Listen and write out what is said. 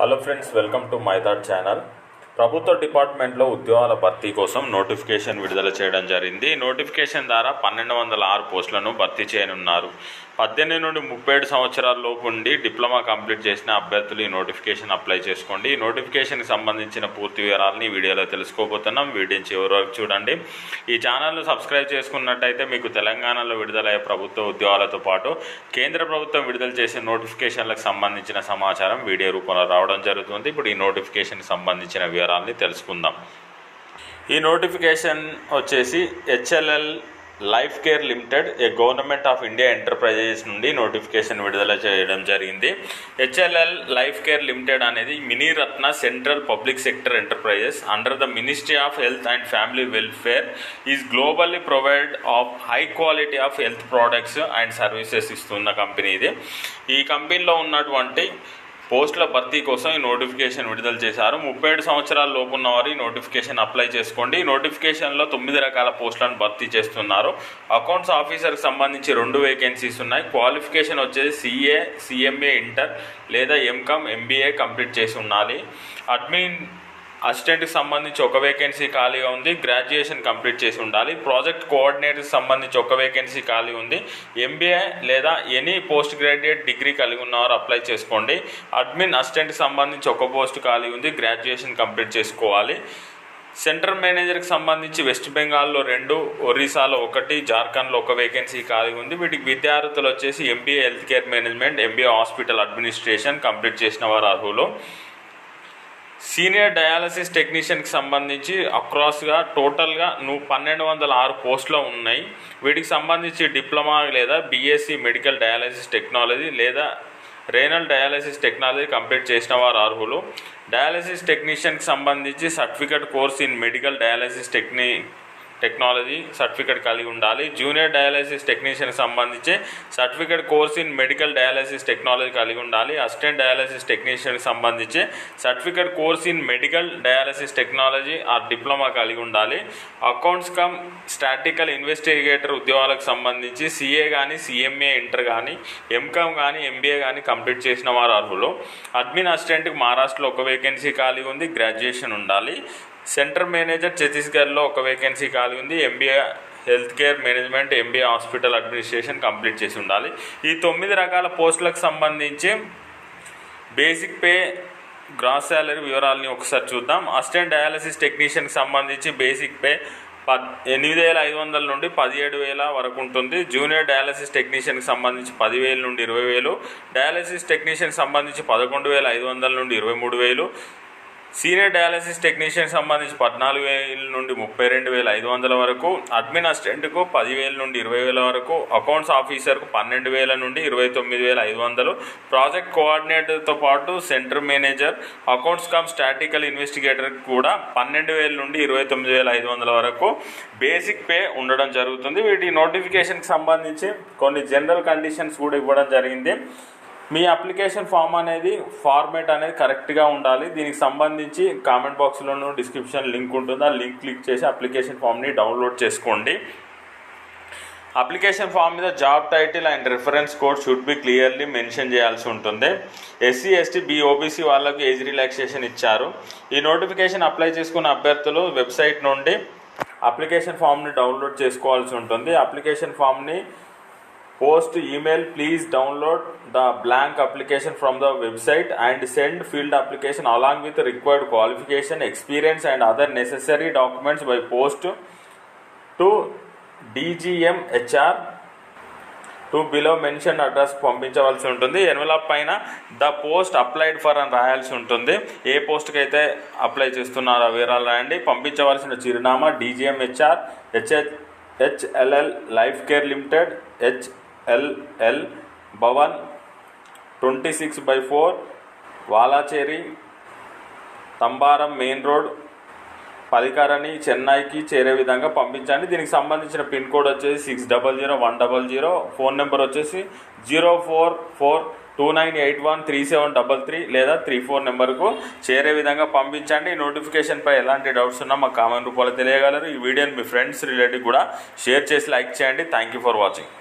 Hello friends welcome to my thought channel ప్రభుత్వ డిపార్ట్మెంట్లో ఉద్యోగాల భర్తీ కోసం నోటిఫికేషన్ విడుదల చేయడం జరిగింది. నోటిఫికేషన్ ద్వారా పన్నెండు వందల ఆరు పోస్టులను భర్తీ చేయనున్నారు. పద్దెనిమిది నుండి ముప్పై ఏడు సంవత్సరాల లోపు ఉండి డిప్లొమా కంప్లీట్ చేసిన అభ్యర్థులు ఈ నోటిఫికేషన్ అప్లై చేసుకోండి. ఈ నోటిఫికేషన్కి సంబంధించిన పూర్తి వివరాలని వీడియోలో తెలుసుకోబోతున్నాం. వీడియోని చివరి వరకు చూడండి. ఈ ఛానల్ను సబ్స్క్రైబ్ చేసుకున్నట్టయితే మీకు తెలంగాణలో విడుదలయ్యే ప్రభుత్వ ఉద్యోగాలతో పాటు కేంద్ర ప్రభుత్వం విడుదల చేసే నోటిఫికేషన్లకు సంబంధించిన సమాచారం వీడియో రూపంలో రావడం జరుగుతుంది. ఇప్పుడు ఈ నోటిఫికేషన్కి సంబంధించిన వివరాలు వివరాలని తెలుసుకుందాం. ఈ నోటిఫికేషన్ వచ్చేసి HLL life care limited a government of India enterprises నుండి నోటిఫికేషన్ విడుదల చేయడం జరిగింది. హెచ్ఎల్ఎల్ లైఫ్ కేర్ లిమిటెడ్ అనేది mini Ratna central public sector enterprises under the ministry of health and family welfare is globally provide of high quality of health products and services ఇస్తున్న company ఇది. ఈ కంపెనీలో ఉన్నటువంటి పోస్టుల భర్తీ కోసం ఈ నోటిఫికేషన్ విడుదల చేశారు. ముప్పై ఏడు సంవత్సరాల లోపు ఉన్నవారు ఈ నోటిఫికేషన్ అప్లై చేసుకోండి. ఈ నోటిఫికేషన్లో తొమ్మిది రకాల పోస్టులను భర్తీ చేస్తున్నారు. అకౌంట్స్ ఆఫీసర్కి సంబంధించి రెండు వేకెన్సీస్ ఉన్నాయి. క్వాలిఫికేషన్ వచ్చేసి సిఏ సిఎంఏ ఇంటర్ లేదా ఎంకామ్ ఎంబీఏ కంప్లీట్ చేసి ఉండాలి. అడ్మిన్ అసిస్టెంట్కి సంబంధించి ఒక వేకెన్సీ ఖాళీగా ఉంది గ్రాడ్యుయేషన్ కంప్లీట్ చేసి ఉండాలి. ప్రాజెక్ట్ కోఆర్డినేటర్కి సంబంధించి ఒక వేకెన్సీ ఖాళీ ఉంది. ఎంబీఏ లేదా ఎనీ పోస్ట్ గ్రాడ్యుయేట్ డిగ్రీ కలిగి ఉన్నవారు అప్లై చేసుకోండి. అడ్మిన్ అసిస్టెంట్కి సంబంధించి ఒక పోస్ట్ ఖాళీ ఉంది గ్రాడ్యుయేషన్ కంప్లీట్ చేసుకోవాలి. సెంటర్ మేనేజర్కి సంబంధించి వెస్ట్ బెంగాల్లో రెండు ఒరిస్సాలో ఒకటి జార్ఖండ్లో ఒక వేకెన్సీ ఖాళీ ఉంది. వీటికి విద్యార్థులు వచ్చేసి MBA health care management MBA hospital administration complete చేసిన వారు అర్హులు. సీనియర్ డయాలసిస్ టెక్నీషియన్కి సంబంధించి అక్రాస్గా టోటల్గా నువ్వు పన్నెండు వందల ఆరు పోస్టులు ఉన్నాయి. వీటికి సంబంధించి డిప్లొమా లేదా బీఎస్సీ మెడికల్ డయాలసిస్ టెక్నాలజీ లేదా రేనల్ డయాలసిస్ టెక్నాలజీ కంప్లీట్ చేసిన వారు అర్హులు. డయాలసిస్ టెక్నీషియన్కి సంబంధించి certificate course in medical dialysis టెక్నీ technology certificate కలిగి ఉండాలి. జూనియర్ డయాలసిస్ టెక్నీషియన్ సంబంధించి certificate course in medical dialysis technology కలిగి ఉండాలి. అసిస్టెంట్ డయాలసిస్ టెక్నీషియన్కి సంబంధించి certificate course in medical dialysis technology ఆ డిప్లొమా కలిగి ఉండాలి. అకౌంట్స్ కమ్ స్టాటికల్ ఇన్వెస్టిగేటర్ ఉద్యోగాలకు సంబంధించి సిఏ కానీ సిఎంఏ ఇంటర్ కానీ ఎంకామ్ కానీ ఎంబీఏ కానీ కంప్లీట్ చేసిన వారు అర్హులు. అడ్మిన్ అసిస్టెంట్కి మహారాష్ట్రలో ఒక వేకెన్సీ ఖాళీ ఉంది. గ్రాడ్యుయేషన్ ఉండాలి. సెంటర్ మేనేజర్ ఛత్తీస్గఢ్లో ఒక వేకెన్సీ ఖాళీ ఉంది. MBA health care management MBA hospital administration complete చేసి ఉండాలి. ఈ తొమ్మిది రకాల పోస్టులకు సంబంధించి బేసిక్ పే గ్రాస్ శాలరీ వివరాలని ఒకసారి చూద్దాం. అసిస్టెంట్ డయాలసిస్ టెక్నీషియన్కి సంబంధించి బేసిక్ పే పద్ ఎనిమిది వేల ఐదు వందల నుండి పదిహేడు వేల వరకు ఉంటుంది. జూనియర్ డయాలసిస్ టెక్నీషియన్కి సంబంధించి పదివేల నుండి ఇరవై వేలు. డయాలసిస్ టెక్నీషియన్కి సంబంధించి పదకొండు వేల ఐదు వందల నుండి ఇరవై మూడు వేలు. సీనియర్ డయాలసిస్ టెక్నీషియన్ సంబంధించి పద్నాలుగు వేల నుండి ముప్పై రెండు వేల ఐదు వందల వరకు అడ్మిన్ అసిస్టెంట్కు పదివేల నుండి ఇరవై వేల వరకు అకౌంట్స్ ఆఫీసర్కు పన్నెండు వేల నుండి ఇరవై తొమ్మిది వేల ఐదు వందలు ప్రాజెక్ట్ కోఆర్డినేటర్తో పాటు centre manager accounts cum statical investigator కూడా పన్నెండు వేల నుండి ఇరవై తొమ్మిది వేల ఐదు వందల వరకు బేసిక్ పే ఉండడం జరుగుతుంది. వీటి నోటిఫికేషన్కి సంబంధించి కొన్ని జనరల్ కండిషన్స్ కూడా ఇవ్వడం జరిగింది. మీ అప్లికేషన్ ఫామ్ అనేది ఫార్మేట్ అనేది కరెక్ట్గా ఉండాలి. దీనికి సంబంధించి కామెంట్ బాక్స్లోనూ డిస్క్రిప్షన్ లింక్ ఉంటుంది. ఆ లింక్ క్లిక్ చేసి అప్లికేషన్ ఫామ్ని డౌన్లోడ్ చేసుకోండి. అప్లికేషన్ ఫామ్ మీద job title and reference code should be clearly mention చేయాల్సి ఉంటుంది. ఎస్సీ ఎస్టీ బి ఓబీసీ వాళ్ళకు ఏజ్ రిలాక్సేషన్ ఇచ్చారు. ఈ నోటిఫికేషన్ అప్లై చేసుకున్న అభ్యర్థులు వెబ్సైట్ నుండి అప్లికేషన్ ఫామ్ని డౌన్లోడ్ చేసుకోవాల్సి ఉంటుంది. అప్లికేషన్ ఫామ్ని post email please download the blank application from the website and send filled application along with required qualification experience and other necessary documents by post to DGM HR to below mention address పంపించవలసి ఉంటుంది. Envelope పైన the post applied for అని రాయాల్సి ఉంటుంది. ఏ పోస్ట్కి అయితే apply చేస్తున్నారో వివరాలు రాయండి. పంపించవలసిన చిరునామా DGM HR H HLL life care limited H LL Bhavan twenty six by four Velachery Tambaram main road Pallikaranai చెన్నైకి చేరే విధంగా పంపించండి. దీనికి సంబంధించిన పిన్ కోడ్ వచ్చేసి six double zero one double zero phone number వచ్చేసి zero four four two nine eight one three seven double three లేదా three four నెంబర్కు చేరే విధంగా పంపించండి. నోటిఫికేషన్పై ఎలాంటి డౌట్స్ ఉన్నా మా కామెంట్ రూపంలో తెలియగలరు. ఈ వీడియోని మీ ఫ్రెండ్స్ రిలేటివ్ కూడా షేర్ చేసి లైక్ చేయండి. Thank you for watching